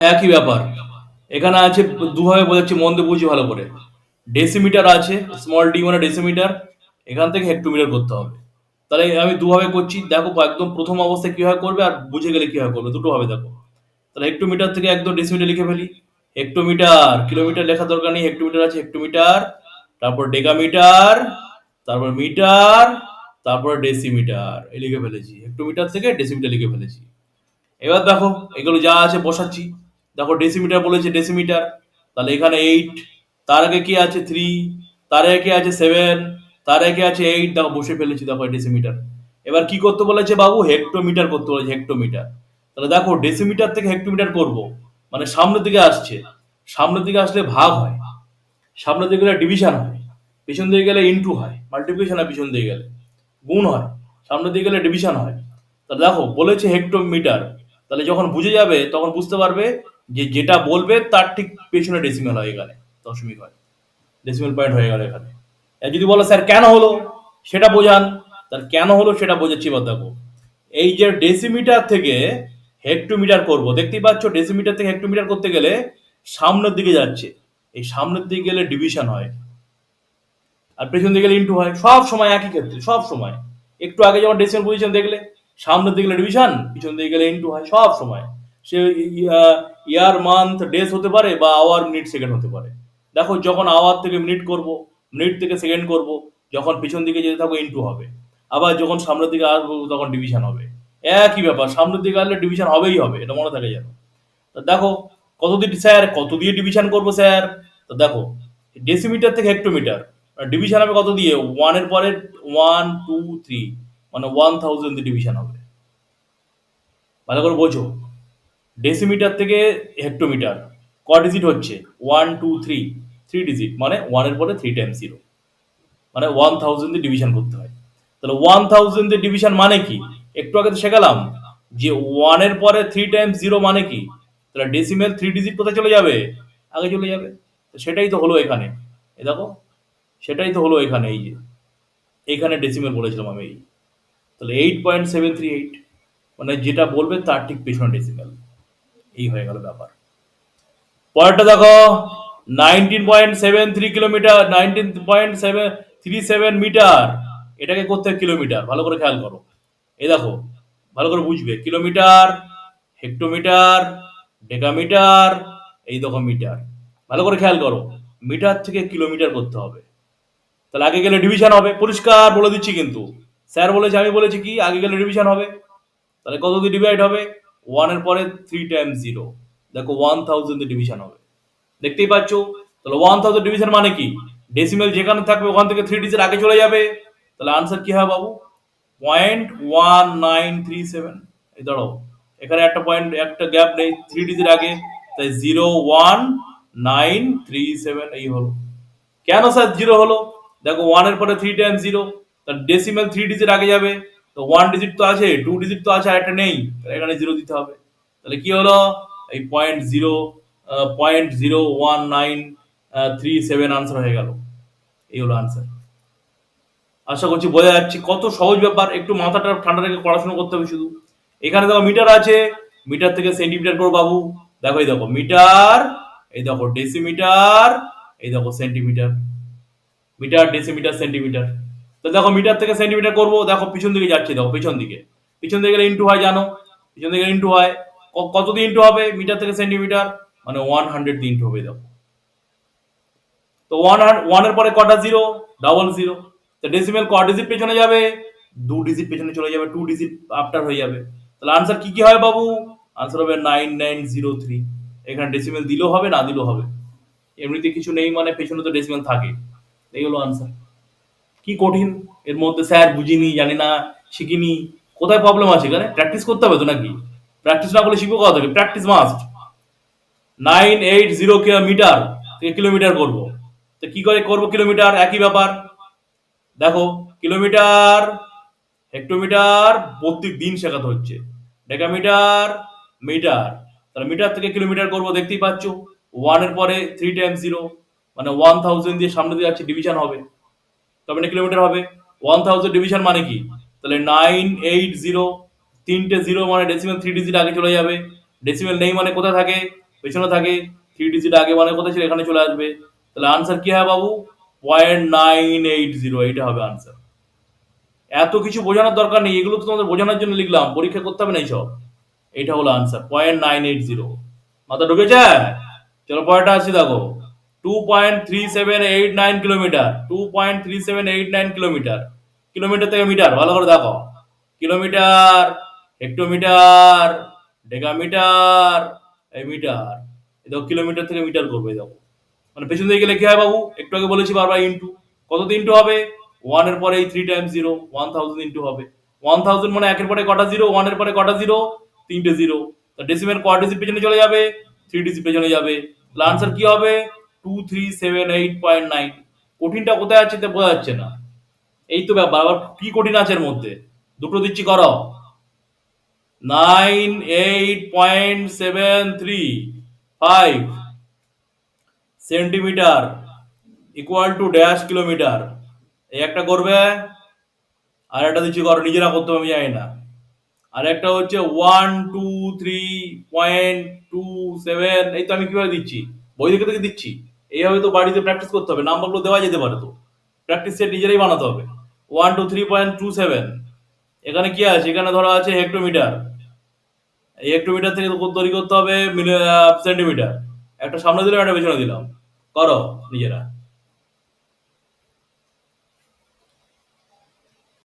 একই ব্যাপার। এখানে আছে দুভাবে বোঝাচ্ছি, মন দিয়ে বুঝি ভালো করে। ডেসিমিটার আছে স্মল ডি মানে ডেসিমিটার এখান থেকে হেক্টোমিটার করতে হবে। তাহলে আমি দুভাবে করছি, দেখো একদম প্রথম অবস্থায় কীভাবে করবে আর বুঝে গেলে কীভাবে করবে, দুটো ভাবে দেখো। তাহলে হেক্টোমিটার থেকে একদম ডেসিমিটার লিখে ফেলি। হেক্টোমিটার কিলোমিটার লেখা দরকার নেই হেক্টোমিটার আছে হেক্টোমিটার তারপর ডেকামিটার তারপর মিটার তারপর ডেসিমিটার লিখে ফেলেছি। হেক্টোমিটার থেকে ডেসিমিটার লিখে ফেলেছি। এবার দেখো, এগুলো যা আছে বসাচ্ছি। দেখো ডেসিমিটার বলেছে ডেসিমিটার তাহলে এখানে এইট তার আগে কি আছে থ্রি তার আগে আছে সেভেন তার আগে আছে এইট দেখো বসে ফেলেছি দেখো ডেসিমিটার এবার কি করতে বলেছে বাবু? হেক্টোমিটার করতে বলেছে হেক্টোমিটার তাহলে দেখো ডেসিমিটার থেকে হেক্টোমিটার করব মানে সামনের দিকে আসছে। সামনের দিকে আসলে ভাগ হয়। সামনের দিকে গেলে ডিভিশন হয়। পিছন দিকে গেলে ইনটু হয়। মাল্টিপ্লিকেশন হয় পিছন দিকে গেলে। গুণ হয়। সামনের দিকে গেলে ডিভিশন হয়। তাহলে দেখো, বলেছে হেক্টোমিটার তাহলে যখন বুঝে যাবে, তখন বুঝতে পারবে যে যেটা বলবে তার ঠিক পেছনে ডেসিমেল হয় এখানে, দশমিক হয়। ডেসিমেল পয়েন্ট হয়ে গেল এখানে। আর যদি বলো, স্যার, কেন হলো? সেটা বোঝান। তার কেন হলো সেটা বোঝাচ্ছি এবার দেখো। এই যে ডেসিমিটার থেকে হেক্টোমিটার করব, দেখতেই পাচ্ছ ডেসিমিটার থেকে হেক্টোমিটার করতে গেলে সামনের দিকে যাচ্ছে। এই সামনের দিকে গেলে ডিভিশন হয় আর পেছন দিকে গেলে ইন্টু হয়। সব সময় একই ক্ষেত্রে, সব সময়। একটু আগে যেমন ডেসিমাল পজিশন দেখলে, সামনের দিকে গেলে ডিভিশন পিছন দিকে গেলে ইন্টু হয়, সব সময়। সে ইয়ার মান্থ ডেস হতে পারে বা আওয়ার মিনিট সেকেন্ড হতে পারে। দেখো, যখন আওয়ার থেকে মিনিট করব মিনিট থেকে সেকেন্ড করব, যখন পিছন দিকে যেতে থাকব ইন্টু হবে। আবার যখন সামনের দিকে আসব, তখন ডিভিশন হবে। একই ব্যাপার, সামনের দিকে আসলে ডিভিশন হবেই হবে, এটা মনে থাকে যেন। তো দেখো, কত দিয়ে স্যার কত দিয়ে ডিভিশন করব স্যার তো দেখো ডেসিমিটার থেকে হেক্টোমিটার ডিভিশন হবে কত দিয়ে? ওয়ানের পরে ওয়ান টু থ্রি মানে ওয়ান থাউজেন্ড ডিভিশন হবে। ভালো করে বোঝো। ডেসিমিটার থেকে হেক্টোমিটার ক ডিজিট হচ্ছে one two three three digit মানে ওয়ানের পরে থ্রি টাইম জিরো মানে ওয়ান থাউজেন্ড দিয়ে ডিভিশন করতে হয়। তাহলে ওয়ান থাউজেন্ড দিয়ে ডিভিশন মানে কি? একটু আগে তো শেখালাম যে ওয়ানের পরে থ্রি টাইমস জিরো মানে কি? তাহলে ডেসিমেল থ্রি ডিজিট কোথায় চলে যাবে? আগে চলে যাবে। সেটাই তো হলো এখানে। এ দেখো, সেটাই তো হলো এখানে, এই যে। এইখানে ডেসিমেল বলেছিলাম আমি, এই। তাহলে eight point seven three eight মানে যেটা বলবে তার ঠিক পেছনে ডেসিমেল এই হয়ে গেল ব্যাপার। পরেরটা দেখো nineteen point seven three kilometre nineteen point seven three seven metre এটাকে করতে কিলোমিটার ভালো করে খেয়াল করো। এই দেখো, ভালো করে বুঝবে। কিলোমিটার হেক্টোমিটার ডেকামিটার এই দেখো মিটার ভালো করে খেয়াল করো মিটার থেকে কিলোমিটার করতে হবে। তাহলে আগে গেলে ডিভিশন হবে। পরিষ্কার বলে দিচ্ছি কিন্তু। স্যার বলেছে, আমি বলেছি কি, আগে গেলে ডিভিশন হবে। তাহলে কত দিয়ে ডিভাইড হবে? ওয়ানের পরে থ্রি টাইমস জিরো দেখো ওয়ান থাউজেন্ড ডিভিশন হবে। দেখতেই পাচ্ছ? তাহলে ওয়ান থাউজেন্ড ডিভিশন মানে কি? ডেসিমেল যেখানে থাকবে ওখান থেকে থ্রি ডিজিট আগে চলে যাবে। তাহলে আনসার কি হবে বাবু? Point one nine three seven এই দাঁড়াও। এখানে একটা পয়েন্ট একটা গ্যাপ নেই থ্রি ডিজিট আগে। তাই zero one nine three seven এই হলো। কেন স্যার জিরো হলো? দেখো ওয়ানের পরে থ্রি টাইম জিরো তার ডেসিমেল থ্রি ডিজিট আগে যাবে। তো ওয়ান ডিজিট তো আছে টু ডিজিট তো আছে, আর একটা নেই, তাহলে এখানে জিরো দিতে হবে। তাহলে কি হলো? এই point zero point zero one nine three seven answer হয়ে গেল। এই হলো আনসার আশা করছি বোঝা যাচ্ছে, কত সহজ ব্যাপার, একটু মাথাটা ঠান্ডা রেখে পড়াশোনা করতে হবে শুধু। এখানে দেখো মিটার আছে মিটার থেকে সেন্টিমিটার করো বাবু। দেখো, এই দেখো মিটার এই দেখো ডেসিমিটার এই দেখো সেন্টিমিটার মিটার ডেসিমিটার সেন্টিমিটার তো দেখো মিটার থেকে সেন্টিমিটার করব, দেখো পিছন দিকে যাচ্ছে, দেখো পিছন দিকে। পিছন দিকে গেলে ইন্টু হয়, জানো? পিছন দিকে ইন্টু হয়। কত দিয়ে ইন্টু হবে? মিটার থেকে সেন্টিমিটার মানে ওয়ান হান্ড্রেড দিয়ে ইন্টু হবে, দেখো। তো ওয়ান ওয়ানের পরে কটা জিরো ডাবল জিরো তো ডেসিমেল ক ডিজিট পেছনে যাবে, দু ডিজিট পেছনে চলে যাবে টু ডিজিট আফটার হয়ে যাবে। তাহলে আনসার কি কি হয় বাবু? আনসার হবে নাইন নাইন জিরো থ্রি এখানে ডেসিমেল দিলেও হবে, না দিলেও হবে। এমনিতে কিছু নেই মানে পেছনে তো ডেসিমেল থাকে। এই হলো আনসার কি কঠিন? এর মধ্যে স্যার বুঝিনি, জানি না, শিখিনি। কোথায় প্রবলেম আছে এখানে? প্র্যাকটিস করতে হবে তো নাকি? প্র্যাকটিস না করলে শিখব কথা থেকে? Practice must nine eight zero metre থেকে কিলোমিটার করব। তো কি করে করব কিলোমিটার একই ব্যাপার। দেখো কিলোমিটার হেক্টোমিটার প্রত্যেক দিন শেখাতে হচ্ছে। ডেকামিটার মিটার তাহলে মিটার থেকে কিলোমিটার করব, দেখতেই পাচ্ছ। ওয়ানের পরে থ্রি টাইম জিরো মানে ওয়ান থাউজেন্ড দিয়ে সামনে দিয়ে যাচ্ছে ডিভিশন হবে। তবে না কিলোমিটার হবে? ওয়ান থাউজেন্ড ডিভিশন মানে কি? তাহলে নাইন এইট জিরো তিনটে জিরো মানে ডেসিমেল থ্রি ডিজিট আগে চলে যাবে। ডেসিমেল নেই মানে কোথায় থাকে? পেছনে থাকে। থ্রি ডিজিট আগে মানে কোথায় ছিল এখানে চলে আসবে। তাহলে আনসার কি হবে বাবু? পয়েন্ট নাইন এইট জিরো এইটা হবে আনসার এত কিছু বোঝানোর দরকার নেই, এগুলো তো তোমাদের বোঝানোর জন্য লিখলাম। পরীক্ষা করতে হবে না এইসব। এইটা হলো answer point nine eight zero মাথা ঢুকেছে? চলো পরেরটা আসছি দেখো। Two point three seven eight nine kilometre two point three seven eight nine kilometre kilometre থেকে মিটার ভালো করে দেখো কিলোমিটার হেক্টোমিটার ডেকামিটার এই মিটার দেখো কিলোমিটার থেকে মিটার করবে দেখো। মানে পেছন দিকে গেলে কি হয় বাবু? একটু আগে বলেছি বারবার ইন্টু কত ইন্টু হবে? ওয়ানের পরে এই three times zero one thousand into হবে। ওয়ান থাউজেন্ড মানে একের পরে কটা জিরো ওয়ানের পরে কটা জিরো তিনটে জিরো তা ডেসিমের ক ডিজিট পেছনে চলে যাবে থ্রি ডিজিট পেছনে যাবে। আনসার কি হবে? Two three seven eight point nine কঠিনটা কোথায় আছে বোঝা যাচ্ছে না। এই তো ব্যাপার, আবার কি কঠিন আছে এর মধ্যে? দুটো দিচ্ছি, করো। Nine eight point seven three five centimetre equal to dash kilometre এই একটা করবে, আর একটা দিচ্ছি, করো। নিজেরা করতে আমি জানি না। আর একটা হচ্ছে one two three point two seven এই তো আমি কীভাবে দিচ্ছি? বই দেখে দিচ্ছি? এইভাবে তো বাড়িতে প্র্যাকটিস করতে হবে নাম্বারগুলো দেওয়া যেতে পারে তো। প্র্যাকটিস সেট নিজেরাই বানাতে হবে। One two three point two seven এখানে কি আছে? এখানে ধরা আছে হেক্টোমিটার এই হেক্টোমিটার থেকে তৈরি করতে হবে সেন্টিমিটার একটা সামনে দিলাম, একটা পেছনে দিলাম। করো নিজেরা।